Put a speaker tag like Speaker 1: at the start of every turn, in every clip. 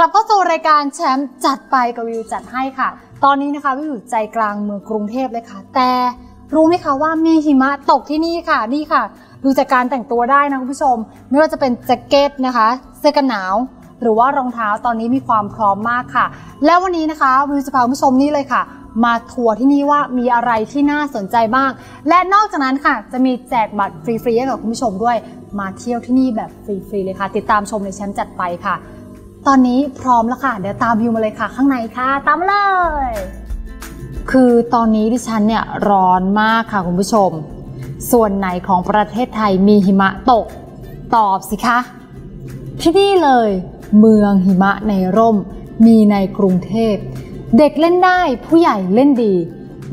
Speaker 1: กลับเข้าสู่รายการแชมป์จัดไปกับวิวจัดให้ค่ะ ตอนนี้นะคะวิวอยู่ใจกลางเมืองกรุงเทพเลยค่ะ แต่รู้ไหมคะว่ามีหิมะตกที่นี่ค่ะนี่ค่ะ ดูจากการแต่งตัวได้นะคุณผู้ชม ไม่ว่าจะเป็นแจ็คเก็ตนะคะ เสื้อกันหนาว หรือว่ารองเท้าตอนนี้มีความพร้อมมากค่ะ แล้ววันนี้นะคะวิวจะพาคุณผู้ชมนี่เลยค่ะ มาทัวร์ที่นี่ว่ามีอะไรที่น่าสนใจบ้าง และนอกจากนั้นค่ะ จะมีแจกบัตรฟรีๆให้กับคุณผู้ชมด้วย มาเที่ยวที่นี่แบบฟรีๆเลยค่ะ ติดตามชมในแชมป์จัดไปค่ะ ตอนนี้พร้อมแล้วค่ะ เดี๋ยวตามวิวมาเลยค่ะ ข้างในค่ะ ตามเลย คือตอนนี้ดิฉันเนี่ยร้อนมากค่ะคุณผู้ชม ส่วนไหนของประเทศไทยมีหิมะตก ตอบสิคะ ที่นี่เลย เมืองหิมะในร่ม มีในกรุงเทพ เด็กเล่นได้ผู้ใหญ่เล่นดี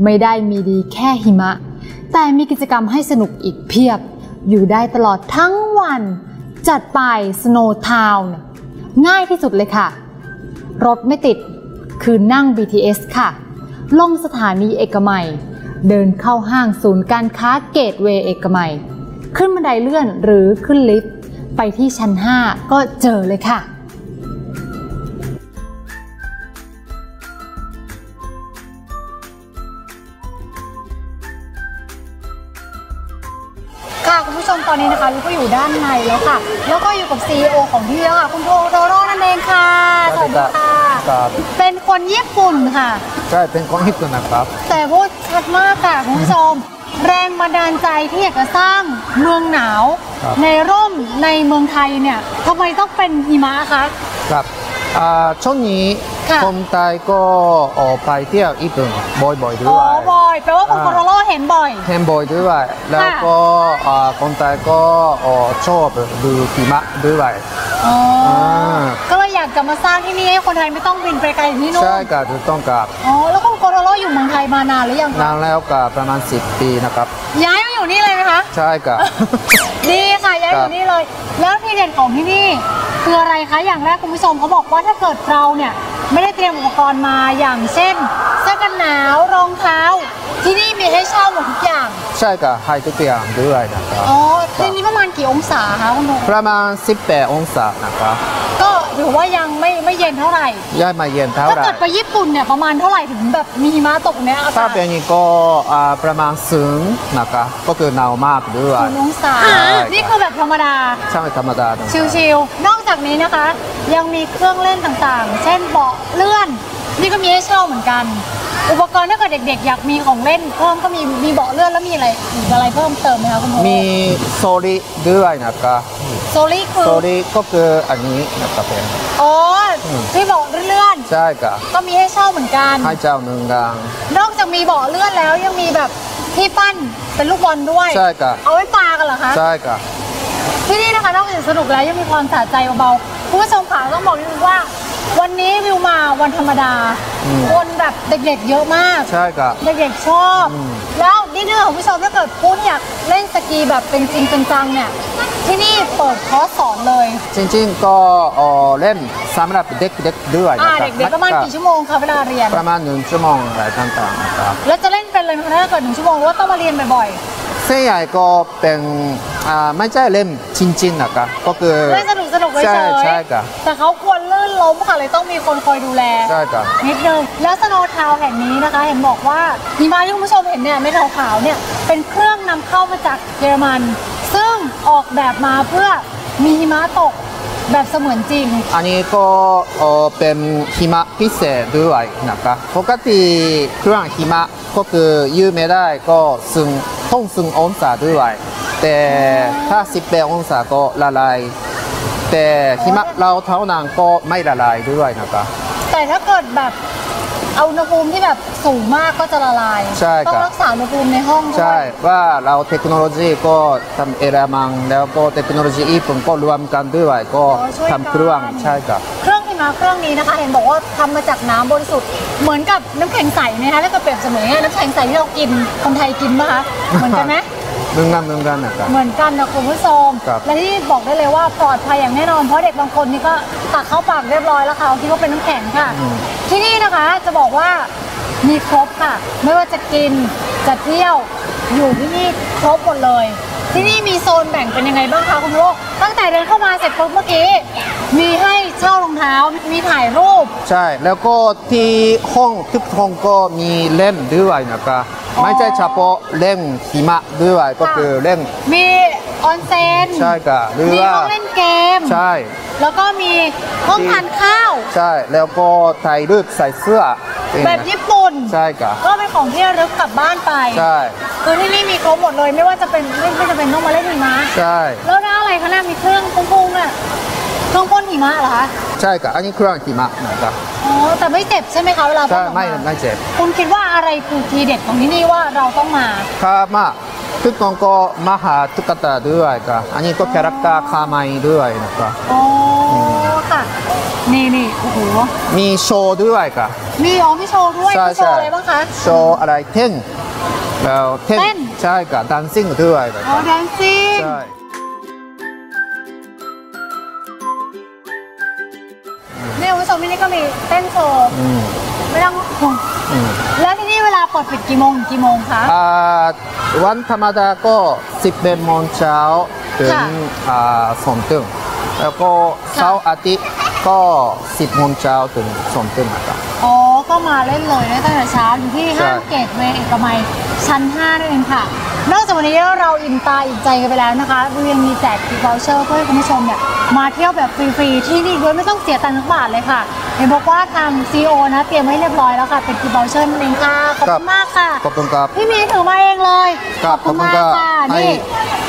Speaker 1: ไม่ได้มีดีแค่หิมะ แต่มีกิจกรรมให้สนุกอีกเพียบ อยู่ได้ตลอดทั้งวัน จัดไป Snow Town ง่ายที่สุดเลยค่ะ รถไม่ติดคือนั่ง BTS ค่ะ ลงสถานีเอกมัย เดินเข้าห้างศูนย์การค้าเกตเวย์เอกมัย ขึ้นบันไดเลื่อนหรือขึ้นลิฟต์ ไปที่ชั้น 5 ก็เจอเลยค่ะ ค่ะคุณผู้ชมตอนนี้นะคะลิก็อยู่ด้านในแล้วค่ะ แล้วก็อยู่กับ CEO ของที่นี่แล้วค่ะคุณโทโรโร่นั่นเองค่ะ
Speaker 2: สวัสดีครับ
Speaker 1: ค่ะ
Speaker 2: ครับ
Speaker 1: เป็นคนญี่ปุ่นค่ะ
Speaker 2: ใช่เป็นของญี่ปุ่นนะครับ
Speaker 1: แต่พูดชัดมากค่ะคุณผู้ชม แรงบันดาลใจที่อยากจะสร้างเมืองหนาว
Speaker 2: ครับ
Speaker 1: ในร่มในเมืองไทยเนี่ยทำไมต้องเป็นหิมะคะ
Speaker 2: ครับอ่าช่วงนี้
Speaker 1: ค่ะ
Speaker 2: คนไทยก็ออกไปเที่ยวญี่ปุ่นบ่อยๆด้
Speaker 1: อ๋อ
Speaker 2: วย
Speaker 1: บอยแปลว่าคุณ
Speaker 2: อ่า
Speaker 1: โทโรโร่เห็นบ่อย
Speaker 2: เห็นบ่อยด้วยแล้วก็อ่าคนไทยก็อ่าชอบดูหิมะด้วย
Speaker 1: อ๋ออาาก็เลยอยากจะมาสร้างที่นี่ให้คนไทยไม่ต้องบินไปไกลถึงที่นู่น
Speaker 2: ใช่ครับถูกต้องครับ
Speaker 1: อ๋อแล้วคุณโทโรโร่อยู่เมืองไทยมานานหรือยังคะ
Speaker 2: นานแล้วกับประมาณ 10 ปีนะครับ
Speaker 1: ย้ายมาอยู่นี่เลยไหมคะ
Speaker 2: ใช่ครับ
Speaker 1: ดีค่ะย้ายอ
Speaker 2: ครั
Speaker 1: ยู่
Speaker 2: บ
Speaker 1: นี่เลย แล้วที่เด่นของที่นี่คืออะไรคะอย่างแรกคุณผู้ชมเขาบอกว่าถ้าเกิดเราเนี่ย ไม่ได้เตรียมอุปกรณ์มาอย่างเช่นเสื้อกันหนาวรองเท้า ที่นี่มีให้เช่าหมดทุกอย่าง
Speaker 2: ใช่ครับให้ทุกอย่างด้วยนะครับ
Speaker 1: อ๋อที่นี่ประมาณกี่องศาคะคุณโท
Speaker 2: ประมาณ 18 องศานะครับ
Speaker 1: ก็ถือว่ายังไม่ไม่ เย็นเท่าไหร่
Speaker 2: ย้ายมาเย็นเท่า
Speaker 1: ถ้า
Speaker 2: ไหร่
Speaker 1: เกิดไปญี่ปุ่นเนี่ยประมาณเท่าไหร่ถึงแบบมีหิมะตกเนี่ยอา
Speaker 2: ถ้ากา
Speaker 1: ศ
Speaker 2: เป็นอย่างนี้ก็อ่าประมาณสูงนะครับก็คือหนาวมากด้วย
Speaker 1: ศูนย์องศา
Speaker 2: ใช่
Speaker 1: นี่คือแบบธรรมดา
Speaker 2: ใช่ธรรมดานะ
Speaker 1: ชิลๆนอกจากนี้นะคะ ยังมีเครื่องเล่นต่างๆ เช่นเบาะเลื่อน นี่ก็มีให้เช่าเหมือนกัน อุปกรณ์ถ้าเกิดเด็กๆ อยากมีของเล่นเพิ่มก็มีมีเบาะเลื่อนแล้วมีอะไรอีกอะไรเพิ่มเติมไหมคะคุณโม
Speaker 2: มีโซลิด้วยนะครับ
Speaker 1: โซลี่คือ
Speaker 2: โซลิก็คืออันนี้นะครับผม
Speaker 1: อ๋ออ
Speaker 2: ม
Speaker 1: ที่เบาะเลื่อน
Speaker 2: ใช่ครับ
Speaker 1: ก็มีให้เช่าเหมือนกัน
Speaker 2: ให้เจ้าหนึ่งดัง
Speaker 1: นอกจากมีเบาะเลื่อนแล้วยังมีแบบที่ปั้นเป็นลูกบอลด้วย
Speaker 2: ใช่ครับ
Speaker 1: เอาไว้ปากันเหรอคะ
Speaker 2: ใช่ครับ
Speaker 1: ที่นี่นะคะนอกจากสนุกแล้วยังมีความสะใจเบาๆคุณผู้ชมค่ะต้องบอกนิดนึงว่า วันนี้วิวมาวันธรรมดา
Speaker 2: อืม
Speaker 1: คนแบบเด็กๆเยอะมาก
Speaker 2: ใช่ครับ
Speaker 1: เด็กๆชอบ
Speaker 2: อืม
Speaker 1: แล้วนี่เรื่องของผู้ชมถ้าเกิดพูดอยาก เล่นสกีแบบเป็นจริงเป็นจังเนี่ยที่นี่เปิดคอร์สสอนเลย
Speaker 2: จริงๆก็เอ่อเล่นสำหรับเด็กๆด้วย
Speaker 1: อ่า
Speaker 2: นะครับ
Speaker 1: เด็กๆประมาณกี่ชั่วโมงคะเวลาเรียน
Speaker 2: ประมาณหนึ่งชั่วโมงอะไรต่างๆนะครับ
Speaker 1: แล้วจะเล่นเป็นเลยไหมคะถ้าเกิดหนึ่งชั่วโมงหรือว่าต้องมาเรียนบ่อย
Speaker 2: เส้นใหญ่ก็เป็นอ่าไม่ใช่เล่นจริงๆนะครับก็คือ
Speaker 1: ๆเล่นสนุกสนุกๆเฉ
Speaker 2: ใช่
Speaker 1: ย
Speaker 2: ใช่ครับ
Speaker 1: ๆแต่เขาควรลื่นล้มค่ะเลยต้องมีคนคอยดูแล
Speaker 2: ใช่ครับ
Speaker 1: นิดนึงแล้วสโนว์ทาวน์แห่งนี้นะคะ เห็นบอกว่าหิมะที่คุณผู้ชมเห็นเนี่ยเม็ดขาวๆเนี่ยเป็นเครื่องนำเข้ามาจากเยอรมัน ซึ่งออกแบบมาเพื่อมีหิมะตกแบบเสมือนจริง
Speaker 2: อันนี้ก็เอ่อเป็นหิมะพิเศษด้วยนะครับปกติเครื่องหิมะก็คือยืดไม่ได้ก็ซึ่งต้ องซึ่งองศาด้วย แต่ถ้า18องศาก็ละลาย แต่หิมะเราเท่านั้นก็ไม่ละลายด้วยนะครับ
Speaker 1: แต่ถ้าเกิดแบบเอาอุณหภูมิที่แบบสูงมากก็จะละลาย
Speaker 2: ใช่ครั
Speaker 1: ต้องรักษาอุณหภูมิในห้องด้วย
Speaker 2: ใช่ว่าเราเทคโนโลยีก็ทำเอรามัง แล้วก็เทคโนโลยีญี่ปุ่นก็รวมกันด้วยก็ทำเครื่องใช่ครับ
Speaker 1: เครื่อง มะเครื่องนี้นะคะ เห็นบอกว่าทำมาจากน้ำบริสุทธิ์เหมือนกับน้ำแข็งใสนะคะถ้าเกิดเปรียบเสมือนน้ำแข็งใสที่เรากินคนไทยกินปะคะเหมือนกันไหม
Speaker 2: หนึ่งกันหนึ่งกันนะครับ
Speaker 1: เหมือนกันนะคุณผู้ชม
Speaker 2: ครับ
Speaker 1: และที่บอกได้เลยว่าปลอดภัยอย่างแน่นอนเพราะเด็กบางคนนี่ก็ตักเข้าปากเรียบร้อยแล้วค่ะเขาคิดว่าเป็นน้ำแข็งค่ะ ที่นี่นะคะจะบอกว่ามีครบค่ะ ไม่ว่าจะกินจะเที่ยวอยู่ที่นี่ครบหมดเลย ที่นี่มีโซนแบ่งเป็นยังไงบ้างคะคุณลูกตั้งแต่เดินเข้ามาเสร็จปุ๊บเมื่อกี้ มีให้เช่ารองเท้า มีถ่ายรูป
Speaker 2: ใช่ แล้วก็ที่ห้องทุกห้องก็มีเล่นด้วยนะคะ
Speaker 1: อ๋อ
Speaker 2: ไม่ใช่เฉพาะเล่นหิมะด้วยก็คือเล่น
Speaker 1: มีออนเซ็น
Speaker 2: ใช่ค่ะหรือ
Speaker 1: มี
Speaker 2: ว่า
Speaker 1: ห้องเล่นเกม
Speaker 2: ใช่
Speaker 1: แล้วก็มีห้องทานข้าว
Speaker 2: ใช่ แล้วก็ถ่ายรูปใส่เสื้อ
Speaker 1: แบบญี่ปุ่น
Speaker 2: ใช่ค่ะ
Speaker 1: ก็เป็นของที่ระลึกกลับบ้านไป
Speaker 2: ใช่
Speaker 1: คือที่นี่มีครบหมดเลยไม่ว่าจะเป็นไม่ไม่จะเป็นต้องมาเล่นหิมะ
Speaker 2: ใช่
Speaker 1: แล้วน่าอะไรคะน่ามีเครื่องพุ่งๆน่ะเครื่องพ่นหิมะเหรอคะ
Speaker 2: ใช่ค่ะอันนี้เครื่องหิมะนะคะ
Speaker 1: อ๋อแต่ไม่เจ็บใช่ไหมคะเวลาพ่
Speaker 2: ใช่
Speaker 1: นออก
Speaker 2: ไม่
Speaker 1: มา
Speaker 2: ไม่เจ็บ
Speaker 1: คุณคิดว่าอะไรคือทีเด็ดของที่นี่ว่าเราต้องมา
Speaker 2: ค่ะมาทุกคนก็มาหาตุ๊กตาด้วยค่ะอันนี้ก็คาแรคเตอร์คาไมด้วยนะคะ
Speaker 1: อ๋อค่ะ นี่นี่โอ้โห
Speaker 2: มีโชว์ด้วยค่ะ
Speaker 1: มีอ๋อมีโชว์ด้วย
Speaker 2: ใช่
Speaker 1: มีโชว์อะไรบ้างคะ
Speaker 2: โชว์อะไรเต้น แล้วเต้น
Speaker 1: เต้น
Speaker 2: ใช่ค่ะดันซิ่งด้วยนะ
Speaker 1: อ๋อ
Speaker 2: คะ
Speaker 1: แดนซิ่ง
Speaker 2: ใช่
Speaker 1: นี่คุณผู้ชมที่นี่ก็มีเต้นโชว์
Speaker 2: อืม
Speaker 1: ไม่ต้องห่วง
Speaker 2: อืม
Speaker 1: แล้วที่นี่เวลาเปิดปิดกี่โมงถึงกี่โมงคะ
Speaker 2: อ่าวันธรรมดาก็11โมงเช้าถึง
Speaker 1: ค่ะ
Speaker 2: อ่าสองทุ่มแล้วก็เสาร์อาทิตย์ก็ 10โมงเช้าถึงสองทุ่มนะครับ
Speaker 1: อ๋อ ก็มาเล่นเลยได้ตั้งแต่เช้าอยู่ที่ห้าง
Speaker 2: ใช่
Speaker 1: เกตเวย์เอกมัยชั้น5นั่นเองค่ะ นอกจากวันนี้เราอิ่มตาอิ่มใจกันไปแล้วนะคะเรายังมีแจกกิฟต์วอลเชอร์เพื่อให้คุณผู้ชมเนี่ยมาเที่ยวแบบฟรีๆที่นี่โดยไม่ต้องเสียตังค์ทั้งบาทเลยค่ะเห็นบอกว่าทางซีโอนะเตรียมไว้เรียบร้อยแล้วค่ะ เป็นกิฟต์วอลเชอร์นั่นเองค่ะขอบคุณมากค่ะ
Speaker 2: ขอบคุณครับ
Speaker 1: พี่มีถือมาเองเลย
Speaker 2: ครับ
Speaker 1: ขอบคุณมาก
Speaker 2: ขอบคุณครับ
Speaker 1: ค่ะ
Speaker 2: ให้
Speaker 1: นี่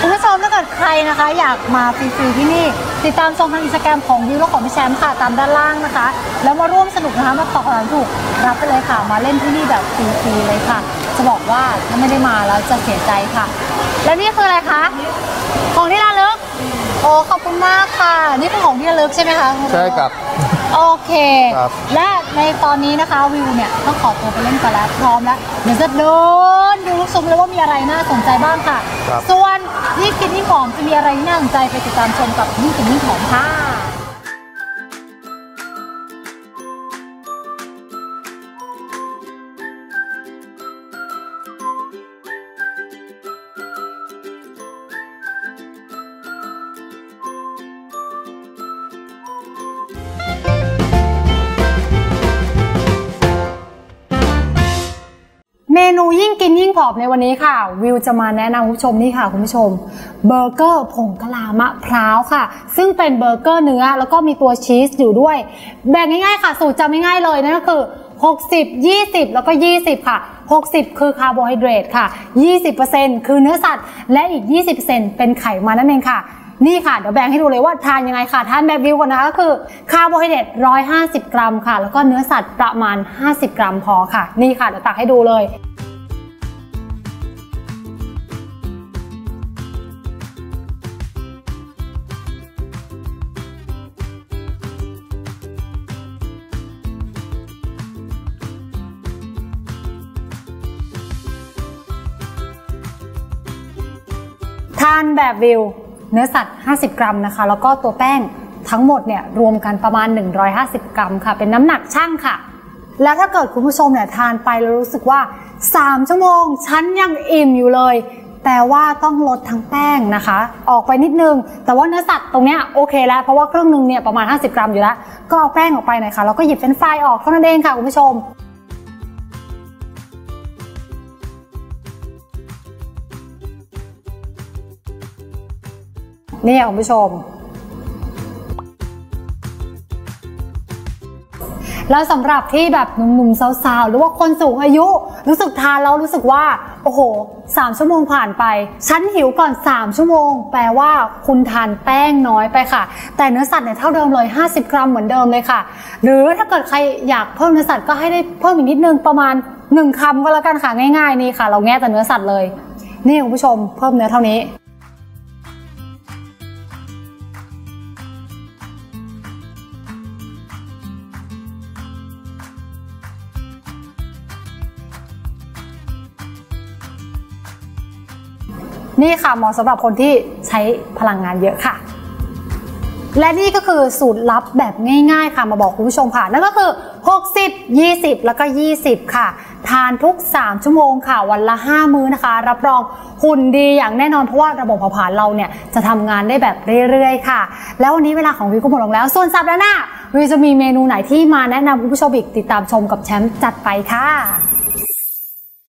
Speaker 1: คุณผู้ชมถ้าเกิดใครนะคะ อยากมาฟรีๆที่นี่ ติดตามชมทางอินสตาแกรมของวิวและของพี่แชมป์ค่ะตามด้านล่างนะคะ แล้วมาร่วมสนุกนะคะมาตอบคำถามถูกรับไปเลยค่ะ มาเล่นที่นี่แบบฟรีๆเลยค่ะ จะบอกว่าถ้าไม่ได้มาแล้วจะเสียใจค่ะ แล้วนี่คืออะไรคะของที่ระลึกโอ้ขอบคุณมากค่ะ นี่เป็นของที่ระลึกใช่ไหมคะ
Speaker 2: ใช่ครับ
Speaker 1: โอเค
Speaker 2: ครับ
Speaker 1: และในตอนนี้นะคะวิวเนี่ยต้องขอตัวไปเล่นก่อนแล้วพร้อมแล้วเดี๋ยวจะเดินดูลูกชมเลยว่ามีอะไรน่าสนใจบ้างค่ะ
Speaker 2: ครับ
Speaker 1: ส่วนยิ่งกินยิ่งหอมจะมีอะไรที่น่าสนใจไปติดตามชมกับยิ่งกินยิ่งหอมค่ะ นูยิ่งกินยิ่งผอมในวันนี้ค่ะ วิวจะมาแนะนำคุณผู้ชมนี่ค่ะคุณผู้ชมเบอร์เกอร์ผงกะลามะพร้าวค่ะ ซึ่งเป็นเบอร์เกอร์เนื้อ แล้วก็มีตัวชีสอยู่ด้วย แบ่งง่ายๆค่ะ สูตรจำง่ายๆเลยนั่นก็คือ 60 20 แล้วก็ 20 ค่ะ 60 คือคาร์โบไฮเดรตค่ะ 20%คือเนื้อสัตว์ และอีก 20%เป็นไขมันนั่นเองค่ะนี่ค่ะ เดี๋ยวแบ่งให้ดูเลยว่าทานยังไงค่ะ ทานแบบวิวก่อนนะคะก็คือคาร์โบไฮเดรต150 กรัมค่ะ แล้วก็เนื้อสัตว์ประมาณ 50 กรัมพอค่ะ นี่ค่ะ เดี๋ยวตักให้ดูเลย แบบวิวเนื้อสัตว์ 50 กรัมนะคะ แล้วก็ตัวแป้งทั้งหมดเนี่ยรวมกันประมาณ 150 กรัมค่ะ เป็นน้ำหนักช่างค่ะ แล้วถ้าเกิดคุณผู้ชมเนี่ยทานไปแล้วรู้สึกว่า 3 ชั่วโมงฉันยังอิ่มอยู่เลย แต่ว่าต้องลดทั้งแป้งนะคะ ออกไปนิดนึง แต่ว่าเนื้อสัตว์ตรงเนี้ยโอเคแล้ว เพราะว่าเครื่องนึงเนี่ยประมาณ 50 กรัมอยู่แล้ว ก็เอาแป้งออกไปหน่อยค่ะแล้วก็หยิบเฟรนช์ฟรายออกเท่านั้นเองค่ะคุณผู้ชม เนี่ยคุณผู้ชม แล้วสำหรับที่แบบหนุ่มๆสาวๆ หรือว่าคนสูงอายุ รู้สึกทานแล้วรู้สึกว่า โอ้โห3ชั่วโมงผ่านไป ฉันหิวก่อน 3 ชั่วโมง แปลว่าคุณทานแป้งน้อยไปค่ะ แต่เนื้อสัตว์เนี่ยเท่าเดิมเลย 50 กรัมเหมือนเดิมเลยค่ะ หรือถ้าเกิดใครอยากเพิ่มเนื้อสัตว์ก็ให้ได้เพิ่มอีกนิดนึงประมาณ1คำก็แล้วกันค่ะง่าย ๆ นี่ค่ะ เราแง่แต่เนื้อสัตว์เลย นี่คุณผู้ชมเพิ่มเนื้อเท่านี้ นี่ค่ะเหมาะสำหรับคนที่ใช้พลังงานเยอะค่ะ และนี่ก็คือสูตรลับแบบง่ายๆ ค่ะมาบอกคุณผู้ชมค่ะนั่นก็คือ 60 20 แล้วก็ 20 ค่ะ ทานทุก 3 ชั่วโมงค่ะ วันละ 5 มื้อนะคะ รับรองหุ่นดีอย่างแน่นอนเพราะว่าระบบเผาผลาญเราเนี่ยจะทำงานได้แบบเรื่อยๆ ค่ะ แล้ววันนี้เวลาของวิวก็หมดลงแล้ว ส่วนสัปดาห์หน้าวิวจะมีเมนูไหนที่มาแนะนำคุณผู้ชมอีกติดตามชมกับแชมป์จัดไปค่ะ